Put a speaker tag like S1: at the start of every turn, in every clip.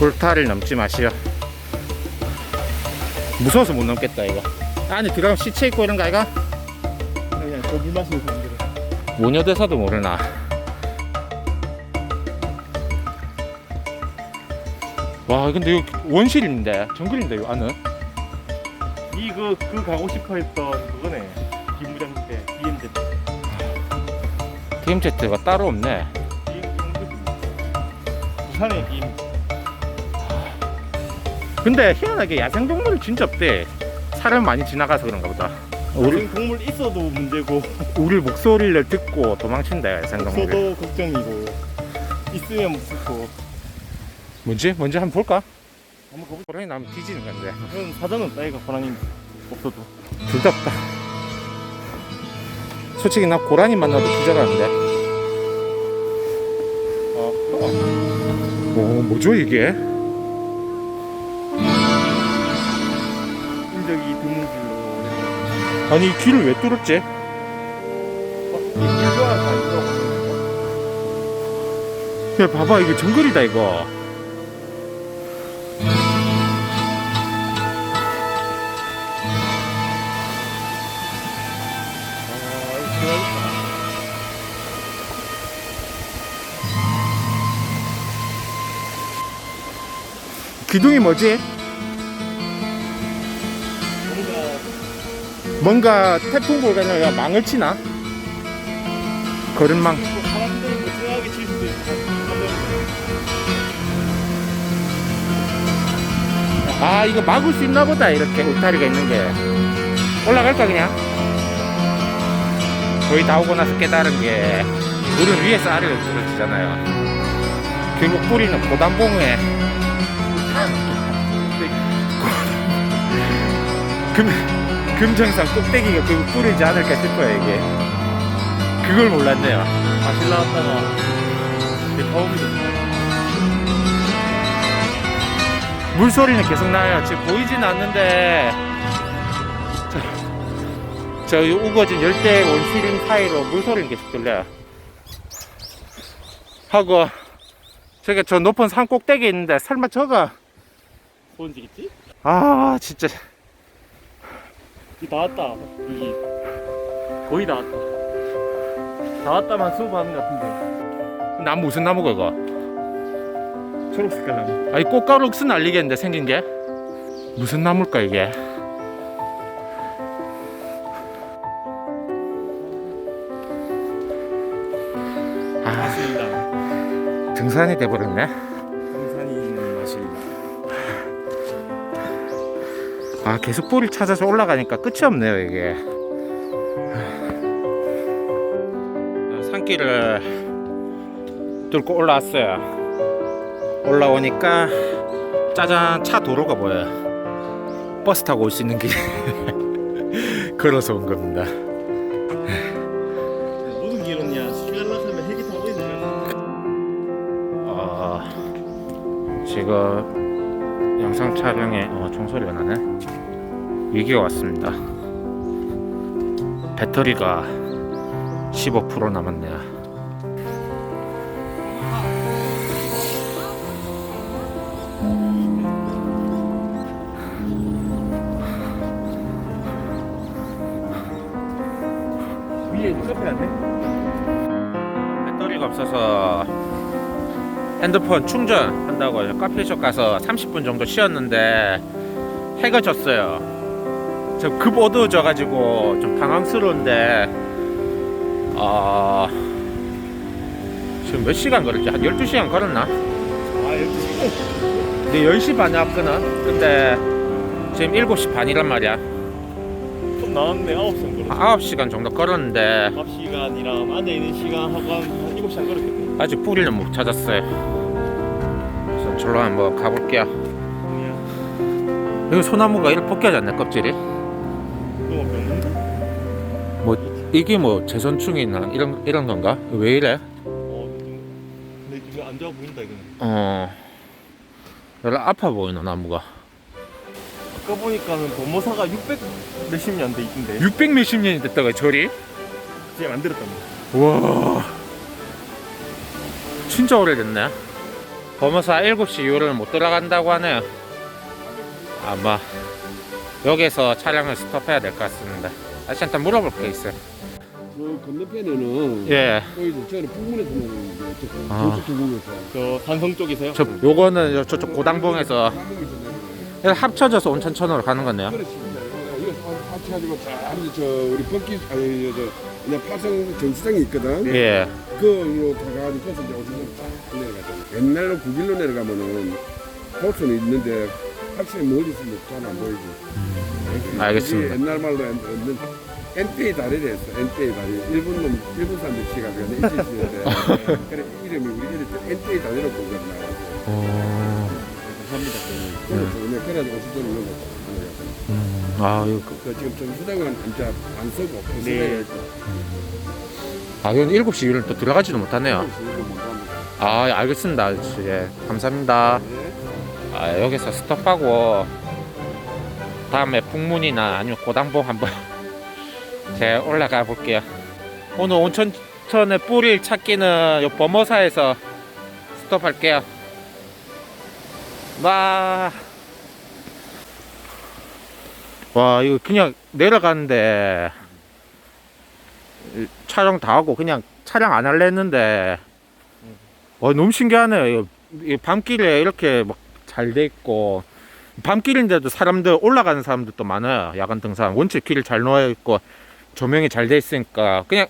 S1: 골타를 넘지 마시오. 무서워서 못 넘겠다 이거. 안에 들어가면 시체 있고 이런 거 아이가?
S2: 그냥 저물 마시면서 사람들은
S1: 모녀대사도 모르나. 와 근데 이거 원실인데 정글인데 이 안은
S2: 이그 그 가고 싶어 했던 그거네 김부장 때 BMZ
S1: DMZ가 따로 없네.
S2: 부산의 BM
S1: 근데 희한하게 야생 동물이 진짜 없대. 사람 많이 지나가서 그런가 보다. 우리,
S2: 우리 동물 있어도 문제고
S1: 우리 목소리를 듣고 도망친다 야생 동물이.
S2: 없어도 걱정이고 있으면 무섭고
S1: 뭔지? 뭔지 한번 볼까?
S2: 한번 가보자
S1: 호랑이 나면 뒤지는 건데.
S2: 그런 사전은 따위가 호랑이 없어도
S1: 둘 다 없다. 솔직히 나 고라니 만나도 기절하는데.
S2: 어,
S1: 오, 뭐죠 이게?
S2: 인적이 드문 줄로
S1: 아니 이 귀를 왜 뚫었지? 야 봐봐 이게 정글이다 이거. 기둥이 뭐지?
S2: 뭔가
S1: 태풍 불가능가 망을 치나? 거름망. 아 이거 막을 수 있나 보다 이렇게 울타리가 있는 게. 올라갈까 그냥? 거의 다 오고 나서 깨달은 게 물은 위에서 아래로 떨어지잖아요. 결국 뿌리는 고단봉에 금, 금정산 꼭대기가 결국 뿌리지 않을까 싶어요 이게. 그걸 몰랐네요.
S2: 다시 나왔다가 더웁니다
S1: 물소리는 계속 나요. 지금 보이진 않는데 저, 저 우거진 열대 원시림 사이로 물소리는 계속 들려요. 하고 저게 저 높은 산 꼭대기에 있는데 설마 저가
S2: 소원지겠지?
S1: 아 진짜
S2: 이 나왔다. 여기. 거의 다 왔다. 다 왔다만 수업하는 것 같은데.
S1: 나무 무슨 나무가 이거?
S2: 초록 색깔 나무.
S1: 아니 꽃가루 옥수 날리겠는데 생긴 게? 무슨 나무일까 이게? 아
S2: 맞습니다.
S1: 등산이 돼버렸네. 아 계속 뿌리를 찾아서 올라가니까 끝이 없네요 이게. 산길을 뚫고 올라왔어요. 올라오니까 짜잔 차 도로가 보여요? 버스 타고 올 수 있는 길 걸어서 온 겁니다.
S2: 모든 게 이렇냐 시간 나서면 헬기 타고 있는
S1: 아, 지금 영상 촬영에 어, 종소리가 나네. 위기가 왔습니다. 배터리가 15% 남았네요.
S2: 위에 카페 갔네.
S1: 배터리가 없어서 핸드폰 충전한다고 카페숍 가서 30분 정도 쉬었는데 해가 졌어요. 저급 어두워져가지고 좀 당황스러운데 아 지금 몇 시간 걸었지? 한 12시간 걸었나?
S2: 아 12시
S1: 근데 10시 반에 왔거든. 근데 지금 7시 반이란 말이야.
S2: 좀 나왔네 9시간 걸었어
S1: 9시간 정도 걸었는데
S2: 9시간이랑 안에 있는 시간 하고 한 7시간 걸었겠네
S1: 아직 뿌리는 못 찾았어요. 그래서 절로 한번 가볼게요.
S2: 그냥
S1: 여기 소나무가 이렇게 벗겨졌네 껍질이?
S2: 너무 병는데?
S1: 뭐 이게 뭐 재선충이나? 이런 이런 건가? 왜 이래
S2: 어 좀, 근데 지금 안 좋아 보인다 이거는.
S1: 어. 여기 아파 보이는 나무가?
S2: 아까 보니까는 도모사가 600 몇십 년 돼 있던데.
S1: 600 몇십 년이 됐다가 절이?
S2: 제가 만들었답니다.
S1: 와 진짜 오래됐네 범어사 7시 이후를 못 들어간다고 하네요. 아마 여기서 차량을 스톱해야 될 것 같습니다. 아저씨한테 물어볼 게 있어요.
S3: 저 건너편에는
S1: 예.
S3: 저는 저쪽
S1: 아.
S3: 저
S2: 산성 쪽이세요?
S1: 저 요거는 저- 저쪽 고당봉에서 합쳐져서 온천천으로 가는 거네요.
S3: 그렇습니다. 이거 합쳐가지고 잘저 우리 벗기 아니 저 그냥 파성 전수장이 있거든.
S1: 예.
S3: 그로 가가지고 버스 이제 쫙 내려가잖아. 옛날로 9길로 내려가면은 버스는 있는데 확실히 멀리 있으면 잘안 보이지.
S1: 음, 알겠습니다.
S3: 옛날 말로 엔- 엔페이 다리를 했어. 엔페이 다리. 일본 놈 일본 사람들 시가지고 엔페이 그래 이름이 우리들이 엔페이 다리로 보거든요.
S1: 어,
S2: 감사합니다.
S3: 그래서 그냥 그래가지고 오시도록 넣어놓고.
S1: 음, 아, 이거,
S3: 그 지금 전수장은 진짜 안 쓰고 그
S2: 네.
S1: 아, 이건 7시 이후를 또 들어가지도 못하네요. 아, 예, 알겠습니다. 예, 감사합니다. 아, 여기서 스톱하고 다음에 북문이나 아니면 고당봉 한번 제가 올라가 볼게요. 오늘 온천천의 뿌리를 찾기는 요 범어사에서 스톱할게요. 와. 와, 이거 그냥 내려가는데 이 촬영 다 하고 그냥 촬영 안 할래 했는데. 와, 너무 신기하네요. 이거, 이 밤길에 이렇게 막 잘 돼 있고. 밤길인데도 사람들 올라가는 사람들도 많아요. 야간 등산. 원체 길을 잘 놓아 있고 조명이 잘 돼 있으니까. 그냥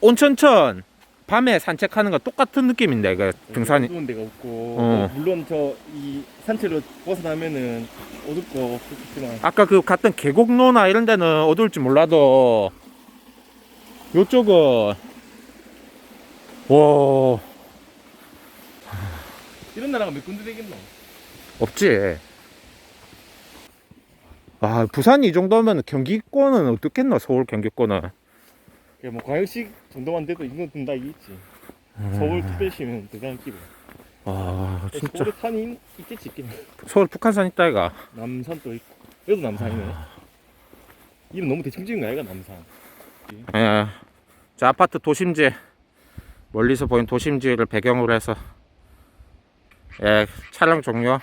S1: 온천천 밤에 산책하는 거 똑같은 느낌인데 이거 등산이
S2: 어두운 데가 없고
S1: 어.
S2: 뭐 물론 저 이 산책로 벗어나면은 어둡고 그렇지만
S1: 아까 그 갔던 계곡로나 이런 데는 어두울지 몰라도 요쪽은 와
S2: 이런 나라가 몇 군데 되겠노?
S1: 없지. 아 부산이 이 정도면 경기권은 어떻겠노 서울 경기권은.
S2: 그뭐 광역시 정도만 돼도 이건 든다 이겠지. 서울 특별시면 대단한 끼고.
S1: 아 진짜
S2: 서울에 산이 있겠지 있긴.
S1: 서울 북한산 있다 이가.
S2: 남산 또 있고. 여기도 남산이네. 이름 너무 대충 지은 거 아이가 남산.
S1: 예. 자 아파트 도심지 멀리서 보인 도심지를 배경으로 해서 예 촬영 종료.